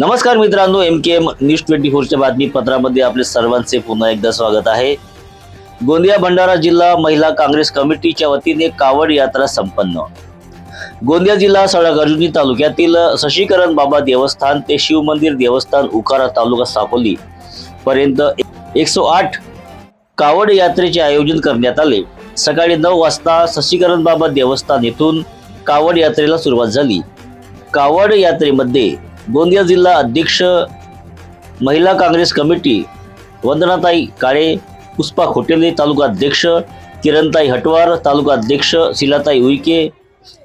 नमस्कार मित्रांनो M K M news twenty फोरच्या बातमीपत्रामध्ये आपले सर्वांचे पुन्हा एकदा स्वागत आहे. गोंदिया भंडारा जिल्हा महिला काँग्रेस कमिटीच्या वतीने कावड यात्रा संपन्न. गोंदिया जिल्हा सळगर्जुनी तालुक्यातील शशीकरण बाबा देवस्थान ते शिव मंदिर देवस्थान उकारा तालुका साकोली पर्यंत एकशे आठ कावड यात्रेचे आयोजन करण्यात आले. सकाळी नऊ वाजता शशीकरण बाबा देवस्थान येथून कावड यात्रेला सुरुवात झाली. कावड यात्रेमध्ये गोंदिया जिल्हा अध्यक्ष महिला काँग्रेस कमिटी वंदनाताई काळे पुष्पा खोटेले तालुका अध्यक्ष किरणताई हटवार तालुका अध्यक्ष शिलाताई उईके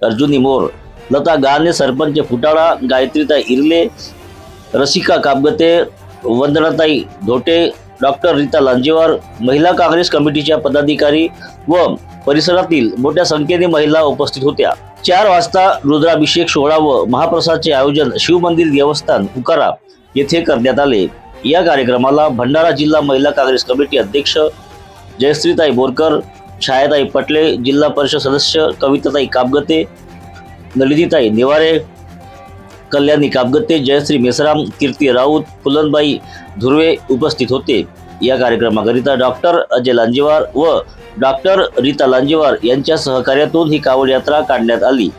अर्जुनी मोर लता गाने सरपंच फुटाळा गायत्रीताई इरले रसिका कापगते वंदनाताई धोटे डॉक्टर रीता लांजेवार महिला काँग्रेस कमिटीच्या पदाधिकारी व परिसरातील मोठ्या संख्येने महिला उपस्थित होत्या. चार वाजता रुद्राभिषेक सोहळा व महाप्रसादचे आयोजन शिवमंदिर देवस्थान उकारा येथे करण्यात आले. या कार्यक्रमाला भंडारा जिल्हा महिला काँग्रेस कमिटी अध्यक्ष जयश्रीताई बोरकर छायाताई पटले जिल्हा परिषद सदस्य कविताताई कापगते नलिनीताई नेवारे कल्याणी कापगत्ते जयश्री मेसराम कीर्ती राऊत फुलनबाई धुर्वे उपस्थित होते. या कार्यक्रमाकरिता डॉक्टर अजय लांजेवार व डॉक्टर रीता लांजेवार यांच्या सहकार्यातून ही कावड यात्रा काढण्यात आली.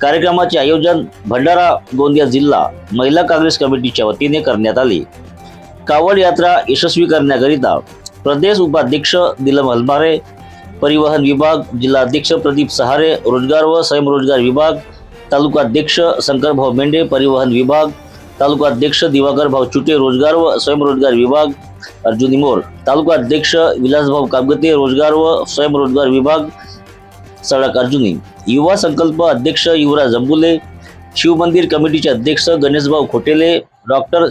कार्यक्रमाचे आयोजन भंडारा गोंदिया जिल्हा महिला काँग्रेस कमिटीच्या वतीने करण्यात आले. कावड यात्रा यशस्वी करण्याकरिता प्रदेश उपाध्यक्ष दिलम हलमारे परिवहन विभाग जिल्हाध्यक्ष प्रदीप सहारे रोजगार व स्वयंरोजगार विभाग तालुका अध्यक्ष शंकरभाऊ मेंढे परिवहन विभाग तालुका अध्यक्ष दिवाकर भाऊ चुटे रोजगार व स्वयंरोजगार विभाग अर्जुनी मोर तालुका अध्यक्ष विलासभाऊ कामगते रोजगार व स्वयंरोजगार विभाग सडक अर्जुनी. युवा संकल्प अध्यक्ष युवराज जंबुले शिवमंदिर कमिटीचे अध्यक्ष गणेशभाऊ खोटेले डॉक्टर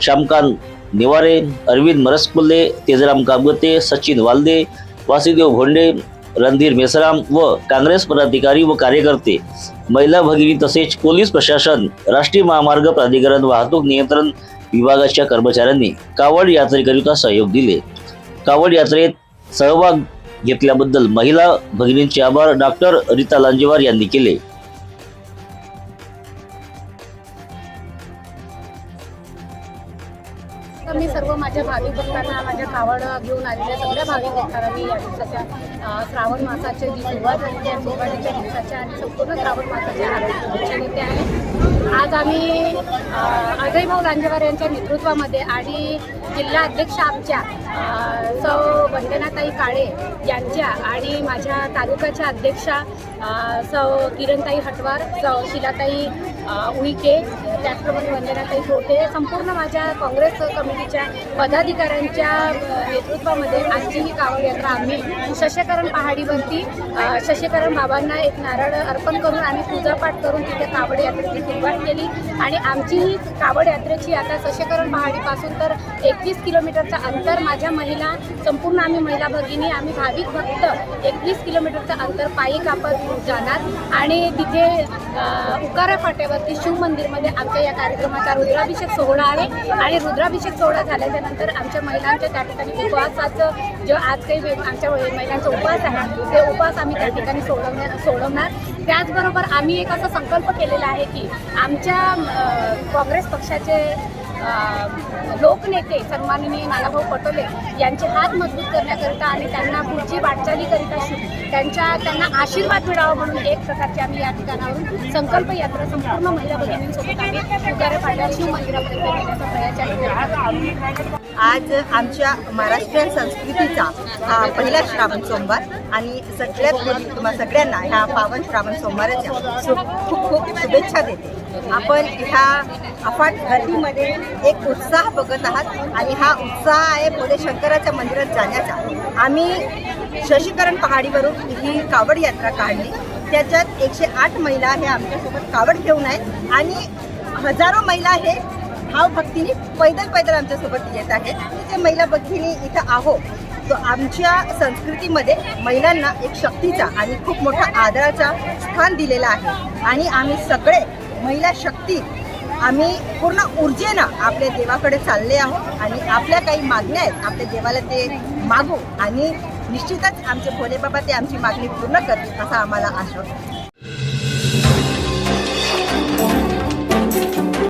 श्यामकांत निवारे अरविंद मरसकुल्ले तेजराम कामगते सचिन वालदे वासुदेव भोंडे रणधीर मेसराम व काँग्रेस पदाधिकारी व कार्यकर्ते महिला भगिनी तसेच पोलीस प्रशासन राष्ट्रीय महामार्ग प्राधिकरण वाहतूक नियंत्रण विभागाच्या कर्मचाऱ्यांनी कावड यात्रेकरिता सहयोग दिले. कावड यात्रेत सहभाग घेतल्याबद्दल महिला भगिनींचे आभार डॉक्टर रीता लांजेवार यांनी केले. माझ्या भाविक भक्तांना माझ्या कावड घेऊन आलेल्या सगळ्या भाविक भक्तांना मी या दिवसाच्या श्रावण मासाच्या जी सुरुवात झाली त्या सुरुवातीच्या दिवसाच्या आणि संपूर्ण श्रावण मासाच्या हार्दिक शुभेच्छा देते आहे. आज आम्ही अजय भाऊ लांजेवार यांच्या नेतृत्वामध्ये आणि जिल्हा अध्यक्ष आमच्या सौ वंदनाताई काळे यांच्या आणि माझ्या तालुक्याच्या अध्यक्षा सौ किरणताई हटवार सौ शिलाताई उईके त्याचप्रमाणे वंदनाताई कोटे संपूर्ण माझ्या काँग्रेस कमिटीच्या पदाधिकाऱ्यांच्या नेतृत्वामध्ये आजची ही कावड यात्रा आम्ही शशकरण पहाडीवरती शशकरण बाबांना एक नारळ अर्पण करून आम्ही पूजापाठ करून तिथे कावड यात्रेची सुरुवात केली. आणि आमची ही कावड यात्रेची आता शशकरण पहाडीपासून तर एकवीस किलोमीटरचं अंतर माझ्या महिला संपूर्ण आम्ही महिला भगिनी आम्ही भाविक भक्त एकवीस किलोमीटरचं अंतर पायी कापत जाणार. आणि तिथे अ, फाट्यावर की शिव मंदिरमध्ये आमच्या या कार्यक्रमाचा रुद्राभिषेक सोहळा आहे आणि रुद्राभिषेक सोहळा झाल्याच्यानंतर आमच्या महिलांच्या त्या ठिकाणी उपवासाचं जो आज काही आमच्या महिलांचा उपवास आहे ते उपवास आम्ही त्या ठिकाणी सोडवण्या सोडवणार. त्याचबरोबर आम्ही एक असा संकल्प केलेला आहे की आमच्या काँग्रेस पक्षाचे लोकनेते सन्माननीय नानाभाऊ पटोले यांचे हात मजबूत करण्याकरिता आणि त्यांना पुढची वाटचालीकरिता शु- त्यांच्या त्यांना आशीर्वाद मिळावा म्हणून एक प्रकारची आम्ही या ठिकाणावरून संकल्प यात्रा संपूर्ण महिला भगिनींसोबत आम्ही शिव मंदिरापर्यंत प्रयत्न आज आमच्या महाराष्ट्रीयन संस्कृतीचा हा पहिला श्रावण सोमवार आणि सगळ्यात तुम्हाला तुम्हा सगळ्यांना ह्या पावन श्रावण सोमवाराच्या खूप खूप शुभेच्छा देते. आपण ह्या अफाट गर्दीमध्ये एक उत्साह बघत आहात आणि हा उत्साह आहे भोले शंकराच्या मंदिरात जाण्याचा. आम्ही शशीकरण पहाडीवरून ही कावड यात्रा काढली. त्याच्यात एकशे आठ महिला हे आमच्यासोबत कावड घेऊन आहेत आणि हजारो महिला हे भावभक्तीने पैदल पैदल आमच्यासोबत येत आहेत. ते महिला भक्तीने इथं आहो तो आमच्या संस्कृतीमध्ये महिलांना एक शक्तीचा आणि खूप मोठा आदराचा स्थान दिलेला आहे. आणि आम्ही सगळे महिला शक्ती आम्ही पूर्ण ऊर्जेनं आपल्या देवाकडे चालले आहोत आणि आपल्या काही मागण्या आहेत आपल्या देवाला ते मागू आणि निश्चितच आमचे भोलेबाबा ते आमची मागणी पूर्ण करतील असा आम्हाला आश्वासन.